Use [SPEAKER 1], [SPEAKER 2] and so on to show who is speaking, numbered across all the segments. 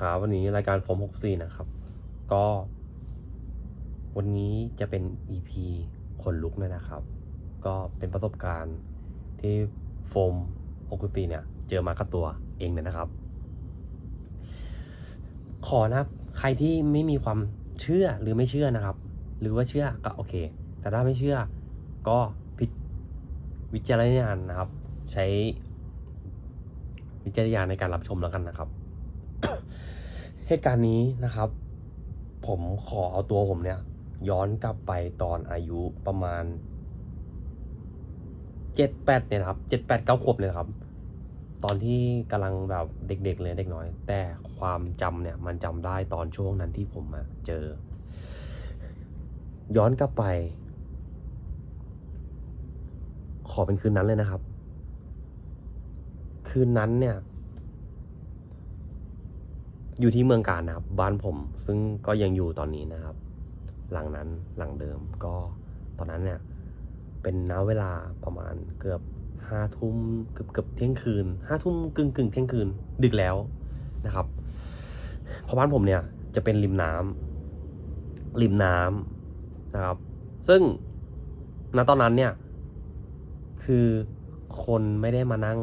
[SPEAKER 1] ครับวันนี้รายการโฟม64 นะครับ ก็ วันนี้จะเป็น EP ขนลุกเลยนะครับ ก็เป็นประสบการณ์ที่โฟม64 เนี่ย เจอมากับตัวเองเลยนะครับ ขอนะครับใครที่ไม่มีความเชื่อหรือไม่เชื่อนะครับ หรือว่าเชื่อก็โอเค แต่ถ้าไม่เชื่อก็พิวิจารณญาณนะครับ ใช้วิจารณญาณในการรับชมแล้วกันนะครับ เหตุการณ์นี้นะครับ ผมขอเอาตัวผมเนี่ย ย้อนกลับไปตอนอายุประมาณเจ็ดแปดเนี่ยครับเจ็ดแปดเก้าขวบเลยครับ ตอนที่กำลังแบบเด็ก ๆ เลยเด็กน้อย แต่ความจำเนี่ยมันจำได้ตอนช่วงนั้นที่ผมอะเจอ ย้อนกลับไป ขอเป็นคืนนั้นเลยนะครับ คืนนั้นเนี่ย อยู่ที่เมืองการนะครับ บ้านผมซึ่งก็ยังอยู่ตอนนี้นะครับ หลังนั้นหลังเดิมก็ตอนนั้นเนี่ยเป็นน้าเวลาประมาณเกือบห้าทุ่มเกือบเกือบเที่ยงคืนห้าทุ่มกึ่งกึ่งเที่ยงคืนดึกแล้วนะครับเพราะบ้านผมเนี่ยจะเป็นริมน้ำริมน้ำนะครับ ซึ่งณตอนนั้นเนี่ย คือคนไม่ได้มานั่ง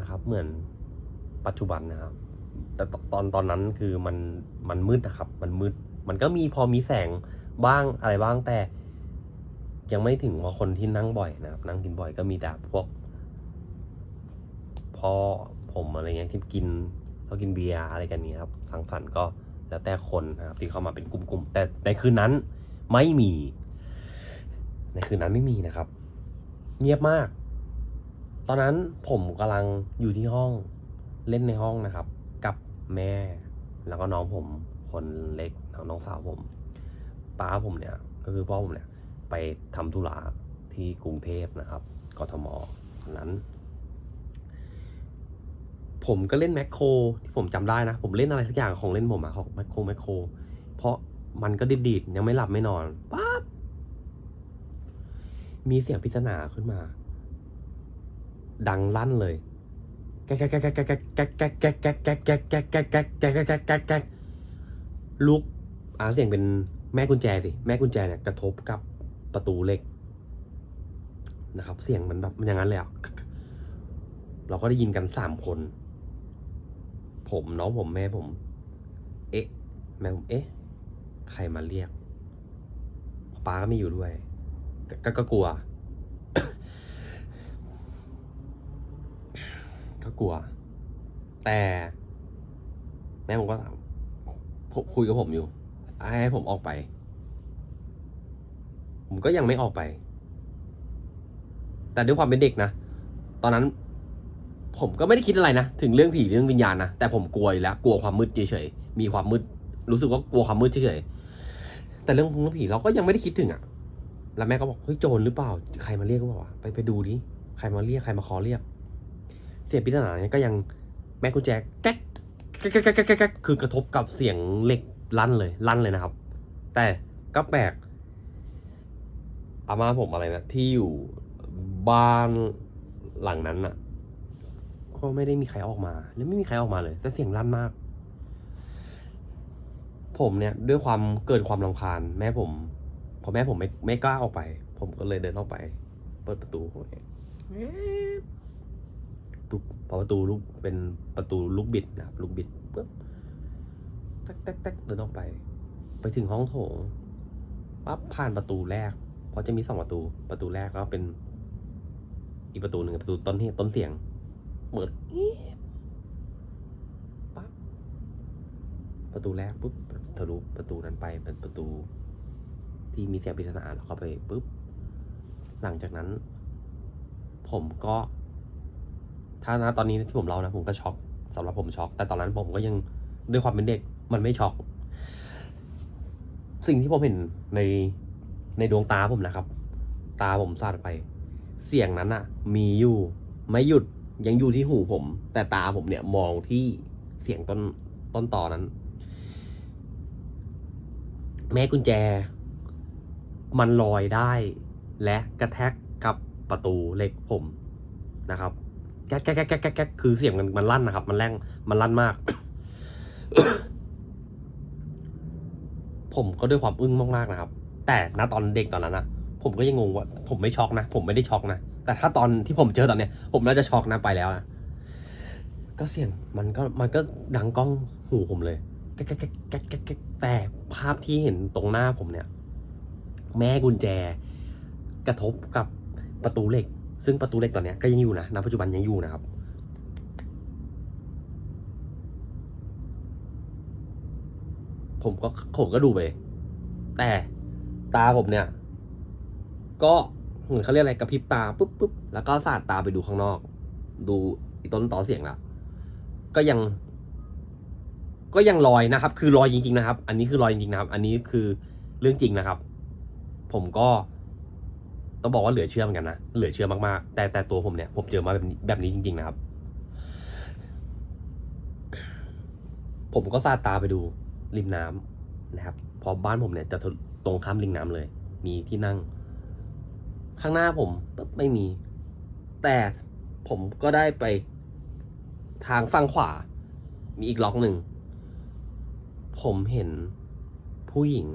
[SPEAKER 1] นะครับ เหมือนปัจจุบันนะครับ แต่ตอนตอนนั้นคือมันมันมืดนะครับ มันมืด มันก็มีพอมีแสงบ้างอะไรบ้างแต่ ยังไม่ถึงว่าคนที่นั่งบ่อยนะครับ นั่งกินบ่อยก็มีแต่พวกพ่อผมอะไรเงี้ยที่กินเขากินเบียร์อะไรกันนี้ครับ สังสรรค์ก็แล้วแต่คนนะครับที่เข้ามาเป็นกลุ่มๆแต่ในคืนนั้นไม่มี ในคืนนั้นไม่มีนะครับ เงียบมาก ตอนนั้นผมกำลังอยู่ที่ห้องเล่นในห้องนะครับ กับแม่ แล้วก็น้องผมคนเล็กน้องสาวผมป้าผมเนี่ยก็คือพ่อผมเนี่ยไปทำธุระที่กรุงเทพนะครับกทมนั้น ผมก็เล่นแมคโครที่ผมจำได้นะ ผมเล่นอะไรสักอย่างของเล่นผมอะของแมคโครแมคโครเพราะมันก็ดีดยังไม่หลับไม่นอนปั๊บมีเสียงปริศนาขึ้นมา ดังลั่นเลย แก๊กแก๊กแก๊กแก๊กแก๊กแกแกแกแกแกแกแกแกแกแกแกแกลุกอ่าเสียงเป็นแม่กุญแจสิแม่กุญแจเนี่ยกระทบกับประตูเหล็กนะครับ เสียงมันแบบมันอย่างนั้นเลยอะเราก็ได้ยินกันสามคน ผมน้องผมแม่ผม เอ๊ะ แม่ผมเอ๊ะ ใครมาเรียกป้าก็ไม่อยู่ด้วย ก็กลัว ก็กลัว แต่แม่ผมก็ผมคุยกับผมอยู่ให้ผมออกไป ผมก็ยังไม่ออกไป แต่ด้วยความเป็นเด็กนะ ตอนนั้น ผมก็ไม่ได้คิดอะไรนะ ถึงเรื่องผีเรื่องวิญญาณนะ แต่ผมกลัวอยู่แล้ว กลัวความมืดเฉยๆ มีความมืด รู้สึกว่ากลัวความมืดเฉยๆ แต่เรื่องพงผีเราก็ยังไม่ได้คิดถึงอะ่ะ แล้วแม่ก็บอก เฮ้ยโจรหรือเปล่า ใครมาเรียกก็บอกว่าไปไปดูดิ ใครมาเรียก ใครมาขอเรียก เสียงปริศนาเนี่ยก็ยังแม่กุญแจแก๊กแก๊กแก๊กแก๊กแก๊กคือกระทบกับเสียงเหล็กลั่นเลยลั่นเลยนะครับ แต่ก็แปลกอาม่าผมอะไรนะที่อยู่บ้านหลังนั้นน่ะก็ไม่ได้มีใครออกมา แล้วไม่มีใครออกมาเลย แต่เสียงลั่นมาก ผมเนี่ยด้วยความเกิดความรำคาญ แม่ผมพอแม่ผมไม่ไม่กล้าออกไป ผมก็เลยเดินออกไป เปิดประตูเข้าไปเอ๊ะปุ๊บพอประตูลูกเป็นประตูลูกบิดนะครับลูกบิดปุ๊บแต๊กแต๊กแต๊กเดินออกไป ไปถึงห้องโถงปั๊บผ่านประตูแรก เพราะจะมีสองประตูประตูแรกแล้วเป็น อีกประตูหนึ่งประตูต้นเหตุต้นเสียงเปิดอี๊ดปั๊บประตูแรกปุ๊บทะลุประตูนั้นไปเป็นประตูที่มีเสียงปริศนาเราเข้าไปปุ๊บหลังจากนั้น ผมก็ ถ้านะตอนนี้ที่ผมเล่านะผมก็ช็อกสำหรับผมช็อก แต่ตอนนั้นผมก็ยังด้วยความเป็นเด็กมันไม่ช็อก สิ่งที่ผมเห็นในในดวงตาผมนะครับ ตาผมสาดไป เสียงนั้นอะมีอยู่ไม่หยุดยังอยู่ที่หูผม แต่ตาผมเนี่ยมองที่เสียงต้นต้นต่อนั้น แม่กุญแจ มันลอยได้ และกระแทกกับประตูเหล็กผมนะครับ แก๊กแก๊กแก๊กแก๊กแก๊กคือเสียงมันมันลั่นนะครับ มันแรงมันลั่นมาก ผมก็ด้วยความอึ้งมากๆนะครับ แต่ณตอนเด็กตอนนั้นอะผมก็ยังงงว่า ผมไม่ช็อกนะผมไม่ได้ช็อกนะแต่ถ้าตอนที่ผมเจอตอนเนี้ย ผมน่าจะช็อกนะไปแล้วนะก็เสียงมันก็มันก็ดังกล้องหูผมเลยแก๊กแก๊กแก๊กแก๊กแก๊กแก๊กแต่ภาพที่เห็นตรงหน้าผมเนี่ย แม่กุญแจ กระทบกับประตูเหล็ก ซึ่งประตูเล็กตอนนี้ก็ยังอยู่นะณปัจจุบันยังอยู่นะครับ ผมก็ผมก็ดูไป แต่ตาผมเนี่ย ก็เหมือนเขาเรียกอะไรกระพริบตาปุ๊บปุ๊บแล้วก็สาดตาไปดูข้างนอก ดูอีต้นต่อเสียงละก็ยัง ก็ยังลอยนะครับ คือลอยจริง ๆ นะครับ อันนี้คือลอยจริงๆนะครับ อันนี้คือเรื่องจริงนะครับ ผมก็ ต้องบอกว่าเหลือเชื่อเหมือนกันนะเหลือเชื่อมากๆ แต่แต่ตัวผมเนี่ยผมเจอมาแบบนี้แบบนี้จริง ๆ นะครับ ผมก็สาดตาไปดูริมน้ำนะครับพอบ้านผมเนี่ยจะตรงข้ามริมน้ำเลย มีที่นั่ง ข้างหน้าผมปุ๊บไม่มี แต่ผมก็ได้ไปทางฝั่งขวา มีอีกล็อกหนึ่ง ผมเห็นผู้หญิง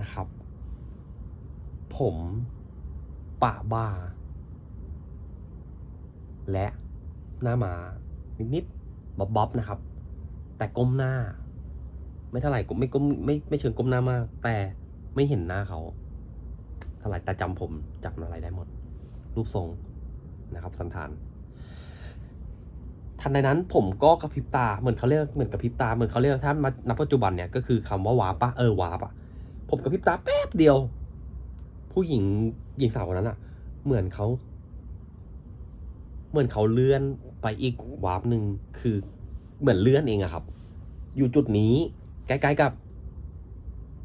[SPEAKER 1] นะครับ ผมปะบ่าและหน้ามา นิดๆบ๊อบๆนะครับ แต่ก้มหน้า ไม่เท่าไหร่ก้มไม่ก้มไม่ไม่เชิงก้มหน้ามาก แต่ไม่เห็นหน้าเขาเท่าไหร่แต่จำผมจำอะไรได้หมด รูปทรงนะครับ สันฐานทันใดนั้นผมก็กระพริบตาเหมือนเขาเรียกเหมือนกระพริบตาเหมือนเขาเรียกถ้ามาณปัจจุบันเนี่ยก็คือคำว่าวาปะเออวาปะผมกระพริบตาแป๊บเดียว ผู้หญิงหญิงสาวคนนั้นอะเหมือนเขา เหมือนเขาเลื่อนไปอีกวาร์ปหนึ่งคือเหมือนเลื่อนเองอะครับ อยู่จุดนี้ใกล้ๆกับ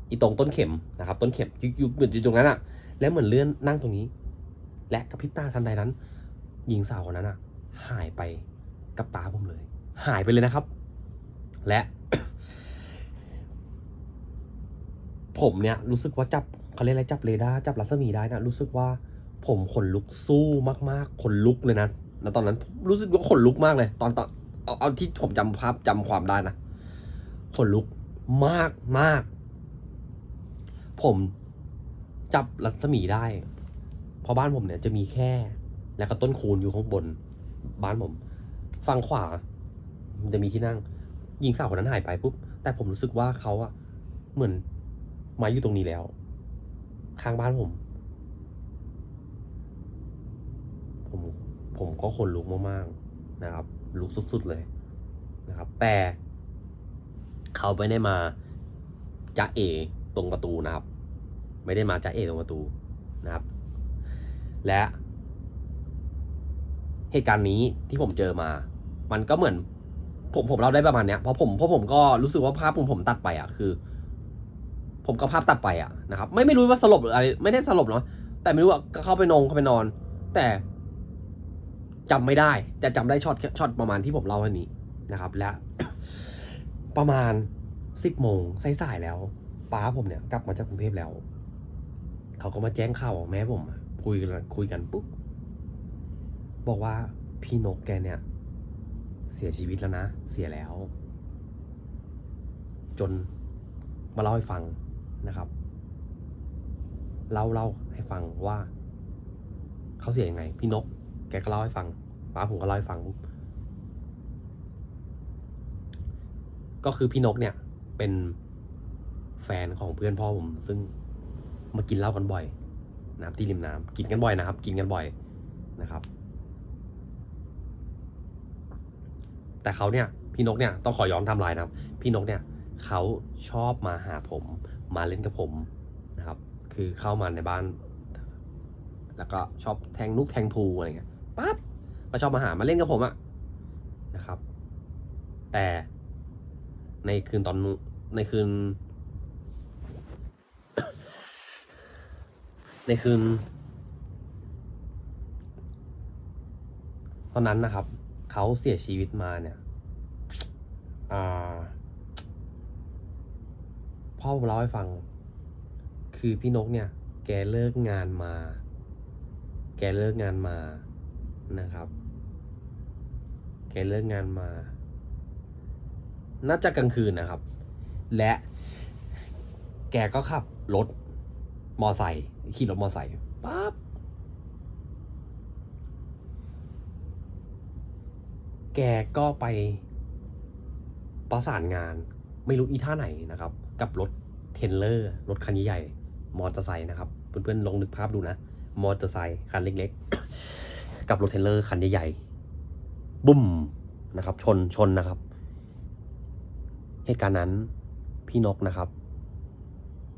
[SPEAKER 1] อีตรงต้นเข็มนะครับ ต้นเข็มอยู่อยู่เหมือนอยู่ตรงนั้นอะแล้วเหมือนเลื่อนนั่งตรงนี้ และกระพริบตาทันใดนั้น หญิงสาวคนนั้นอะหายไปกับตาผมเลย หายไปเลยนะครับ และ ผมเนี่ยรู้สึกว่าจับ เขาเรียกอะไรจับเรดาร์จับรัศมีได้นะรู้สึกว่าผมขนลุกสู้มากๆขนลุกเลยนะแล้วตอนนั้นรู้สึกว่าขนลุกมากเลย ตอนตอนเอาเอาที่ผมจำภาพจำความได้นะขนลุกมากมากผมจับรัศมีได้ เพราะบ้านผมเนี่ยจะมีแค่ แล้วก็ต้นคูนอยู่ข้างบน บ้านผมฝั่งขวา มันจะมีที่นั่งหญิงสาวคนนั้นหายไปปุ๊บแต่ผมรู้สึกว่าเขาอะเหมือนมาอยู่ตรงนี้แล้ว ข้างบ้านผม ผมผมก็ขนลุกมากๆนะครับ ลุกสุดๆเลยนะครับ แต่เขาไม่ได้มาจะเอตรงประตูนะครับ ไม่ได้มาจะเอตรงประตูนะครับ และเหตุการณ์นี้ที่ผมเจอมา มันก็เหมือน ผมผมเล่าได้ประมาณเนี้ยเพราะผมเพราะผมก็รู้สึกว่าภาพผมผมตัดไปอะคือ ผมก็ภาพตัดไปอะนะครับไม่ไม่รู้ว่าสลบหรืออะไรไม่ได้สลบเนาะแต่ไม่รู้ว่าเข้าไปนงเข้าไปนอน แต่จำไม่ได้ แต่จำได้ช็อตช็อตประมาณที่ผมเล่าอันนี้นะครับ และประมาณสิบโมงสายๆแล้วป้าผมเนี่ย กลับมาจากกรุงเทพแล้ว เขาก็มาแจ้งข่าวแม่ผมคุยกันคุยกันปุ๊บบอกว่าพี่นกแกเนี่ย เสียชีวิตแล้วนะ เสียแล้ว จนมาเล่าให้ฟัง นะครับเล่าเล่าให้ฟังว่าเขาเสียยังไง พี่นก แกก็เล่าให้ฟังป้าผมก็เล่าให้ฟัง ก็คือพี่นกเนี่ย เป็นแฟนของเพื่อนพ่อผม ซึ่งมากินเหล้ากันบ่อยนะครับที่ริมน้ำกินกันบ่อยนะครับ กินกันบ่อยนะครับ แต่เขาเนี่ย พี่นกเนี่ยต้องขอย้อนทำลายนะครับ พี่นกเนี่ยเขาชอบมาหาผม มาเล่นกับผมนะครับ คือเข้ามาในบ้าน แล้วก็ชอบแทงนุกแทงพูอะไรเงี้ยปั๊บก็ชอบมาหามาเล่นกับผมอะนะครับ แต่ในคืนตอนนู้นในคืน ในคืนตอนนั้นนะครับ เขาเสียชีวิตมาเนี่ย อ่า พ่อผมเล่าให้ฟัง คือพี่นกเนี่ย แกเลิกงานมา แกเลิกงานมานะครับ แกเลิกงานมา น่าจะกลางคืนนะครับ และแกก็ขับรถมอไซค์ขี่รถมอไซค์ปั๊บแกก็ไปประสานงาน ไม่รู้อีท่าไหนนะครับ กับรถเทรลเลอร์รถคันใหญ่มอเตอร์ไซค์นะครับเพื่อนๆลองนึกภาพดูนะ มอเตอร์ไซค์คันเล็กๆ กับรถเทรลเลอร์คันใหญ่ๆบุ้มนะครับ ชนชนนะครับ เหตุการณ์นั้นพี่นกนะครับ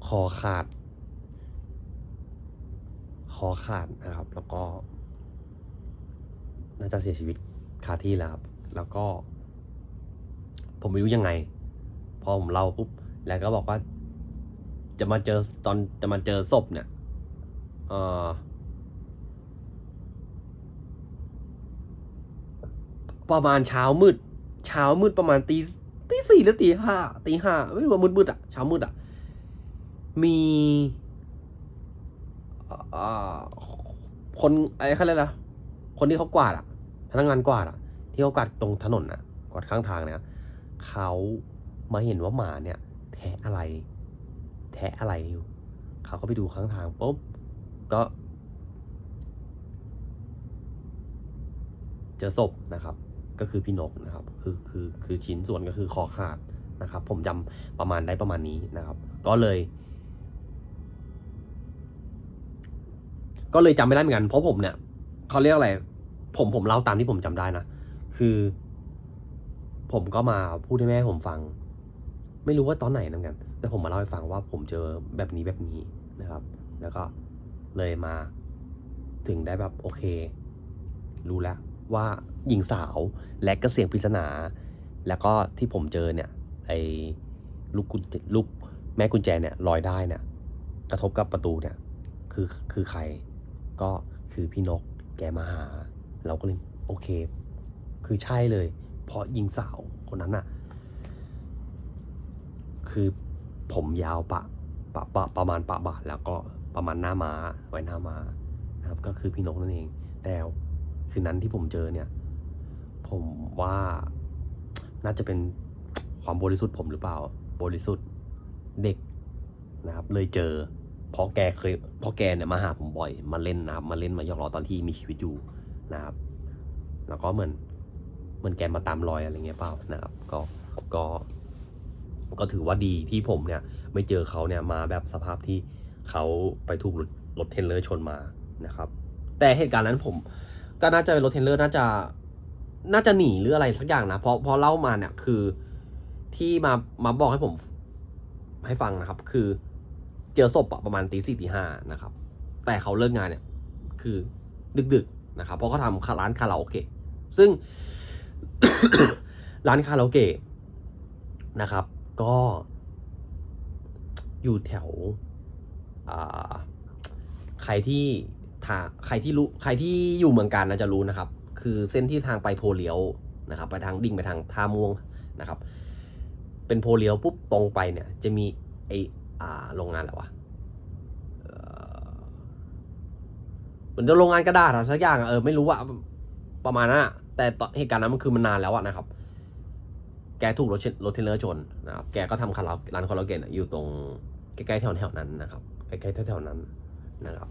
[SPEAKER 1] คอขาด คอขาดนะครับ แล้วก็ น่าจะเสียชีวิตคาที่แล้วครับ แล้วก็ ผมไม่รู้ยังไง พอผมเล่าปุ๊บ แล้วก็บอกว่า จะมาเจอตอนจะมาเจอศพเนี่ยเออประมาณเช้ามืด เช้ามืดประมาณตีตีสี่หรือตีห้าตีห้าไม่รู้ว่ามืดมืดๆอะเช้ามืดอะมีอ่อคนไอ้เขาเรียกอะไรนะคนที่เขากวาดอะพนักงานกวาดอะที่เขากวาดตรงถนนอะกวาดข้างทางเนี่ยเขามาเห็นว่าหมาเนี่ย แทะอะไร แทะอะไรอยู่ เขาก็ไปดูข้างทางปุ๊บก็ เจอศพนะครับ ก็คือพี่นกนะครับ คือคือคือชิ้นส่วนก็คือคอขาดนะครับ ผมจำประมาณได้ประมาณนี้นะครับ ก็เลย ก็เลยจำไม่ได้เหมือนกันเพราะผมเนี่ยเขาเรียกอะไร ผมผมเล่าตามที่ผมจำได้นะ คือ ผมก็มาพูดให้แม่ผมฟัง ไม่รู้ว่าตอนไหนเหมือนกัน แต่ผมมาเล่าให้ฟังว่าผมเจอแบบนี้แบบนี้นะครับ แล้วก็เลยมาถึงได้แบบโอเค รู้แล้วว่าหญิงสาวและก็เสียงปริศนา แล้วก็ที่ผมเจอเนี่ยไอ้ลูกกุญแจลูกแม่กุญแจเนี่ยลอยได้เนี่ยกระทบกับประตูเนี่ยคือคือใครก็คือพี่นกแกมาหา เราก็เลยโอเค คือใช่เลย เพราะหญิงสาวคนนั้นน่ะ คือผมยาวปะปะปะประมาณปะบาทแล้วก็ประมาณหน้าม้าไว้หน้าม้านะครับ ก็คือพี่นกนั่นเอง แต่คืนนั้นที่ผมเจอเนี่ย ผมว่าน่าจะเป็นความบริสุทธิ์ผมหรือเปล่า บริสุทธิ์เด็กนะครับ เลยเจอเพราะแกเคยเพราะแกเนี่ยมาหาผมบ่อย มาเล่นนะครับ มาเล่นมายอกล้อตอนที่มีชีวิตอยู่นะครับ แล้วก็เหมือนเหมือนแกมาตามรอยอะไรเงี้ยเปล่านะครับ ก็ก็ ก็ถือว่าดีที่ผมเนี่ยไม่เจอเขาเนี่ยมาแบบสภาพที่เขาไปถูกรถรถเทรลเลอร์ชนมานะครับ แต่เหตุการณ์นั้นผมก็น่าจะเป็นรถเทรลเลอร์น่าจะน่าจะหนีหรืออะไรสักอย่างนะเพราะเพราะเล่ามาเนี่ยคือที่มามาบอกให้ผมให้ฟังนะครับ คือเจอศพประมาณตีสี่ตีห้านะครับ แต่เขาเลิกงานเนี่ยคือดึกๆนะครับ เพราะเขาทำร้านคาราโอเกะซึ่งร้านคาราโอเกะนะครับ ก็อยู่แถวใครที่ทาใครที่รู้ใครที่อยู่เมืองการน่าจะรู้นะครับ คือเส้นที่ทางไปโพเลียวนะครับ ไปทางดิ่งไปทางท่าม่วงนะครับ เป็นโพเลียวปุ๊บตรงไปเนี่ย จะมีไออ่าโรงงานอะไรวะเหมือนจะโรงงานกระดาษอะสักอย่างเออไม่รู้ว่าประมาณนั้นอะแต่เหตุการณ์นั้นมันคือมันนานแล้วอะนะครับ แกถูกรถเชรถเทเลอร์ชนนะครับ แกก็ทำคาราร้านคาราโอเกะอยู่ตรงใกล้ๆแถวๆนั้นนะครับ ใกล้ๆแถวๆนั้นนะครับ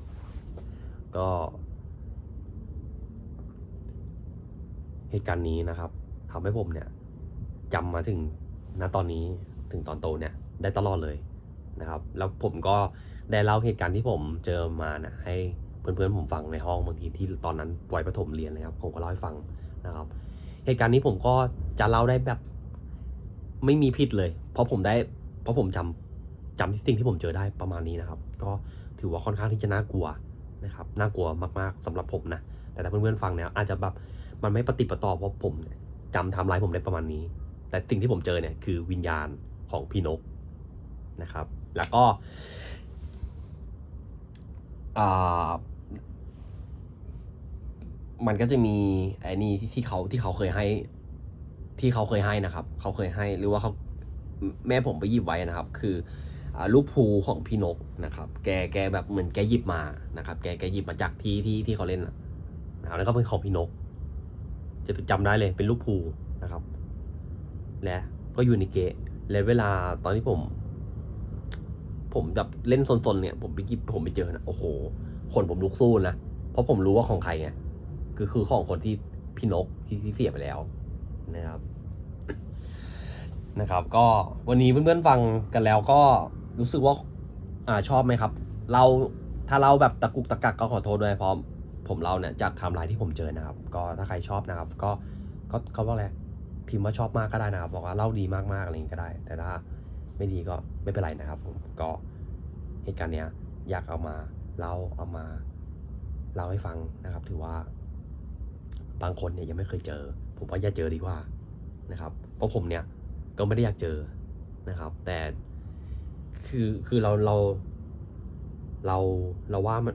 [SPEAKER 1] ก็ เหตุการณ์นี้นะครับทำให้ผมเนี่ยจำมาถึงณตอนนี้ถึงตอนโตเนี่ยได้ตลอดเลยนะครับ แล้วผมก็ได้เล่าเหตุการณ์ที่ผมเจอมานะให้เพื่อนๆผมฟังในห้องบางทีที่ตอนนั้นวัยประถมเรียนเลยครับผมก็เล่าให้ฟังนะครับ เหตุการณ์นี้ผมก็จะเล่าได้แบบ ไม่มีผิดเลย เพราะผมได้ เพราะผมจำจำที่สิ่งที่ผมเจอได้ประมาณนี้นะครับ ก็ถือว่าค่อนข้างที่จะน่ากลัวนะครับ น่ากลัวมากๆสำหรับผมนะ แต่ถ้าเพื่อนๆฟังเนี่ยอาจจะแบบมันไม่ปฏิปต่อเพราะผมจำทม์ไลน์ผมได้ประมาณนี้ แต่สิ่งที่ผมเจอเนี่ยคือวิญญาณของพี่นกนะครับ แล้วก็มันก็จะมีไอ้นี่ที่เขาที่เขาเคยให้ ที่เขาเคยให้นะครับ เขาเคยให้หรือว่าเขาแม่ผมไปหยิบไว้นะครับ คืออลูกภูของพี่นกนะครับ แกแกแบบเหมือนแกหยิบมานะครับ แกแกหยิบมาจากที่ที่ที่เขาเล่นนะนะครับแล้วก็เป็นของพี่นก จะจำได้เลยเป็นลูกภูนะครับ และก็อยู่ในเกะและเวลาตอนที่ผม ผมแบบเล่นซนๆเนี่ย ผมไปหยิบผมไปเจอนะโอ้โหคนผมลุกสู้นะเพราะผมรู้ว่าของใครไงคือคือของคนที่พี่นกที่ที่เสียไปแล้วนะครับ นะครับ ก็วันนี้เพื่อนๆฟังกันแล้วก็รู้สึกว่าอ่าชอบไหมครับ เราถ้าเราแบบตะกุกตะกักก็ขอโทษด้วยเพราะผมเราเนี่ยจากไทม์ไลน์ที่ผมเจอนะครับ ก็ถ้าใครชอบนะครับ ก็ก็เขาว่าอะไรพิมพ์ว่าชอบมากก็ได้นะครับ บอกว่าเล่าดีมากๆอะไรอย่างนี้ก็ได้ แต่ถ้าไม่ดีก็ไม่เป็นไรนะครับ ผมก็เหตุการณ์เนี้ยอยากเอามาเล่าเอามาเล่าให้ฟังนะครับ ถือว่า บางคนเนี่ยยังไม่เคยเจอ ผมว่าอย่าเจอดีกว่า นะครับเพราะผมเนี่ยก็ไม่ได้อยากเจอนะครับ แต่คือคือเราเราเราเราว่ามัน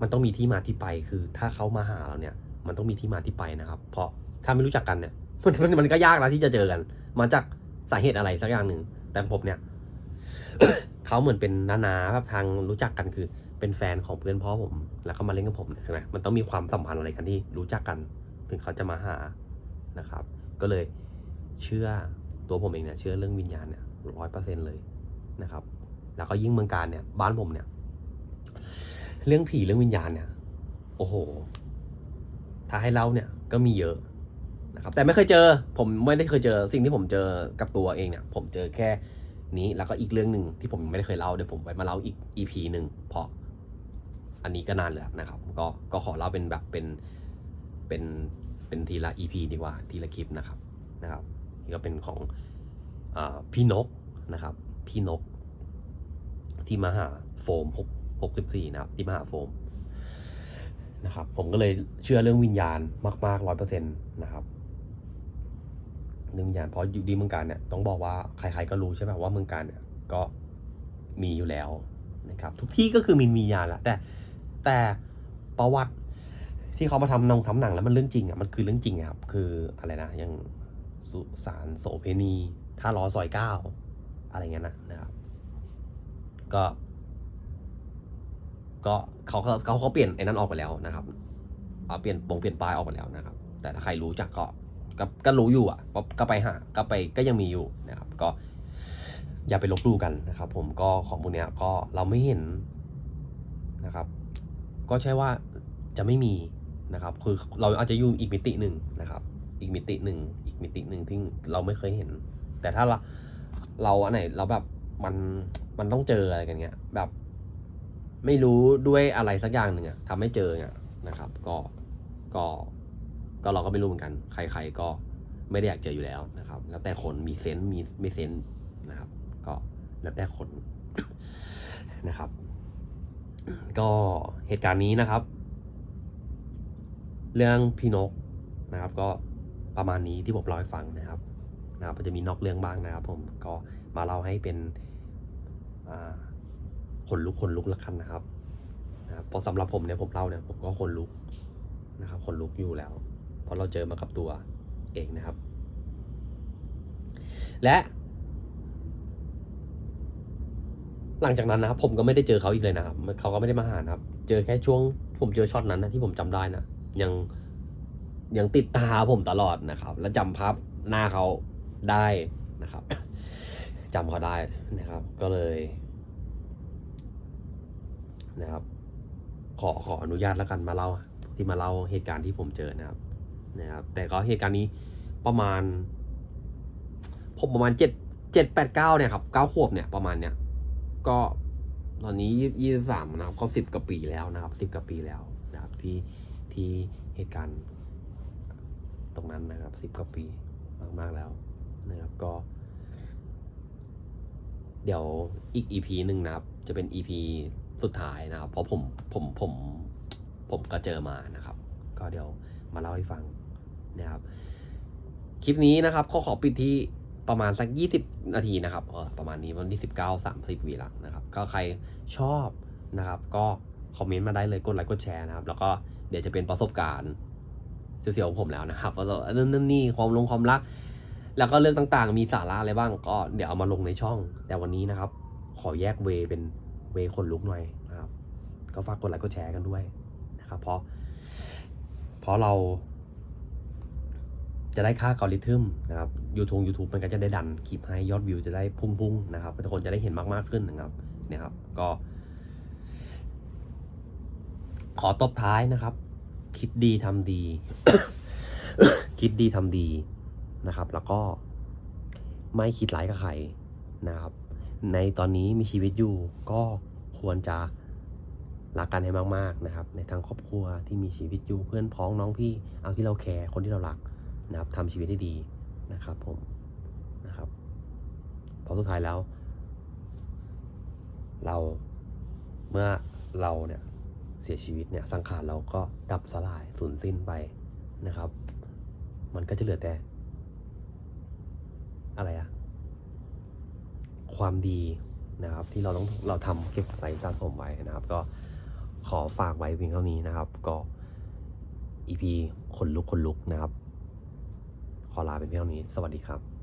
[SPEAKER 1] มันต้องมีที่มาที่ไปคือถ้าเขามาหาเราเนี่ย มันต้องมีที่มาที่ไปนะครับ เพราะถ้าไม่รู้จักกันเนี่ยมันมันมันก็ยากนะที่จะเจอกัน มาจากสาเหตุอะไรสักอย่างหนึ่ง แต่ผมเนี่ยเขาเหมือนเป็นนานาแบบทางรู้จักกันคือเป็นแฟนของเพื่อนพ่อผม แล้วก็มาเล่นกับผมใช่ไหมมันต้องมีความสัมพันธ์อะไรกันที่รู้จักกัน ถึงเขาจะมาหานะครับ ก็เลย เชื่อตัวผมเองเนี่ยเชื่อเรื่องวิญญาณเนี่ยร้อยเปอร์เซ็นเลยนะครับ แล้วก็ยิ่งเมืองการเนี่ย บ้านผมเนี่ย เรื่องผีเรื่องวิญญาณเนี่ย โอ้โห ถ้าให้เล่าเนี่ยก็มีเยอะนะครับ แต่ไม่เคยเจอ ผมไม่ได้เคยเจอสิ่งที่ผมเจอกับตัวเองเนี่ย ผมเจอแค่นี้แล้วก็อีกเรื่องหนึ่งที่ผมไม่ได้เคยเล่าเดี๋ยวผมไว้มาเล่าอีก EP หนึ่งเพราะอันนี้ก็นานแล้วนะครับ ก็ก็ขอเล่าเป็นแบบเป็นเป็นเป็นทีละ EP ดีกว่าทีละคลิปนะครับนะครับ นี่ก็เป็นของอพี่นกนะครับ พี่นก ที่มหาโฟมหกหกสิบสี่นะครับ ที่มหาโฟมนะครับผมก็เลยเชื่อเรื่องวิญญาณมากๆร้อยเปอร์เซ็นต์นะครับเรื่องวิญญาณเพราะอยู่ดีเมืองการเนี่ยต้องบอกว่าใครๆก็รู้ใช่ไหมว่าเมืองการเนี่ยก็มีอยู่แล้วนะครับ ทุกที่ก็คือมีวิญญาณแหละแต่แต่ประวัติที่เขามาทำนังทำหนังแล้วมันเรื่องจริงอะมันคือเรื่องจริงอะครับคืออะไรนะอย่าง สุสานโสเพณีท่าล้อซอยเก้าอะไรเงี้ยนะนะครับ ก็ ก็เขาเขาเขาเปลี่ยนไอ้นั้นออกไปแล้วนะครับเอาเปลี่ยนปงเปลี่ยนป้ายออกไปแล้วนะครับ แต่ถ้าใครรู้จักก็ก็ก็รู้อยู่อะก็ก็ไปหาก็ไปก็ยังมีอยู่นะครับ ก็ อย่าไปลบลู่กันนะครับ ผมก็ของพวกเนี้ยก็เราไม่เห็นนะครับ ก็ใช่ว่าจะไม่มีนะครับ คือเราอาจจะอยู่อีกมิติหนึ่งนะครับ อีกมิติหนึ่งอีกมิติหนึ่งที่เราไม่เคยเห็น แต่ถ้าเราเราอันไหนเราแบบมันมันต้องเจออะไรกันเงี้ย แบบ ไม่รู้ด้วยอะไรสักอย่างหนึ่งอะทำให้เจอเนี่ยนะครับ ก็ก็ก็เราก็ไม่รู้เหมือนกัน ใคร ๆ ก็ไม่ได้อยากเจออยู่แล้วนะครับ แล้วแต่คนมีเซนส์มีไม่เซนส์นะครับ ก็แล้วแต่คนนะครับ ก็เหตุการณ์นี้นะครับ เรื่องพี่นกนะครับก็ ประมาณนี้ที่ผมเล่าให้ฟังนะครับนะครับจะมีนอกเรื่องบ้างนะครับผมก็มาเล่าให้เป็นคนลุกคนลุกละกันนะครับนะครับเพราะสำหรับผมเนี่ยผมเล่าเนี่ยผมก็คนลุกนะครับคนลุกอยู่แล้ว เพราะเราเจอมากับตัวเองนะครับ และ หลังจากนั้นนะครับ ผมก็ไม่ได้เจอเขาอีกเลยนะครับเขาก็ไม่ได้มาหานะครับ เจอแค่ช่วงผมเจอช็อตนั้นนะที่ผมจำได้นะยัง ยังติดตาผมตลอดนะครับ และจำภาพหน้าเขาได้นะครับจำเขาได้นะครับ ก็เลยนะครับ ขอขออนุญาตแล้วกันมาเล่า ที่มาเล่าเหตุการณ์ที่ผมเจอนะครับ นะครับ แต่ก็เหตุการณ์นี้ประมาณผมประมาณเจ็ดเจ็ดแปดเก้าเนี่ยครับเก้าขวบเนี่ยประมาณเนี่ยก็ตอนนี้ยี่สิบสามนะครับก็สิบกว่าปีแล้วนะครับสิบกว่าปีแล้วนะครับที่ที่เหตุการณ์ ตรงนั้นนะครับสิบกว่าปีมาก ๆ แล้วนะครับก็ เดี๋ยวอีก EP หนึ่งนะครับ จะเป็น EP สุดท้ายนะครับ เพราะผมผมผมผมก็เจอมานะครับ ก็เดี๋ยวมาเล่าให้ฟังนะครับ คลิปนี้นะครับขอขอปิดที่ประมาณสัก 20 นาทีนะครับเออประมาณนี้วันที่ 19 30วีละนะครับ ก็ใครชอบนะครับ ก็คอมเมนต์มาได้เลยกดไลค์กดแชร์นะครับ แล้วก็เดี๋ยวจะเป็นประสบการณ์ เสียวๆของผมแล้วนะครับก็จะนั่นนั่นนี่ความลงความรัก แล้วก็เรื่องต่างๆ มีสาระอะไรบ้างก็เดี๋ยวเอามาลงในช่อง แต่วันนี้นะครับ ขอแยกเวเป็นเวคนลุกหน่อยนะครับ ก็ฝากกดไลค์กดแชร์กันด้วยนะครับ เพราะ เพราะเรา จะได้ค่าอัลกอริทึมนะครับยูทูบยูทูบมันก็จะได้ดันคลิปให้ยอดวิวจะได้พุ่งๆนะครับทุกคนจะได้เห็นมากๆขึ้นนะครับ เนะครับ ก็ ขอตบท้ายนะครับ คิดดีทำดี คิดดีทำดีนะครับ แล้วก็ไม่คิดร้ายกับใครนะครับ ในตอนนี้มีชีวิตอยู่ก็ควรจะรักกันให้มากๆนะครับ ในทางครอบครัวที่มีชีวิตอยู่เพื่อนพ้องน้องพี่เอาที่เราแคร์คนที่เรารักนะครับทำชีวิตให้ดีนะครับผมนะครับพราะสุดท้ายแล้ว เราเมื่อเราเนี่ย เสียชีวิตเนี่ยสังขารเราก็ดับสลายสูญสิ้นไปนะครับ มันก็จะเหลือแต่ อะไรอะความดีนะครับที่เราต้องเราทำเก็บใส่สะสมไว้นะครับ ก็ขอฝากไว้เพียงเท่านี้นะครับ ก็อีพีขนลุกขนลุกนะครับ ขอลาเป็นเพียงเท่านี้ สวัสดีครับ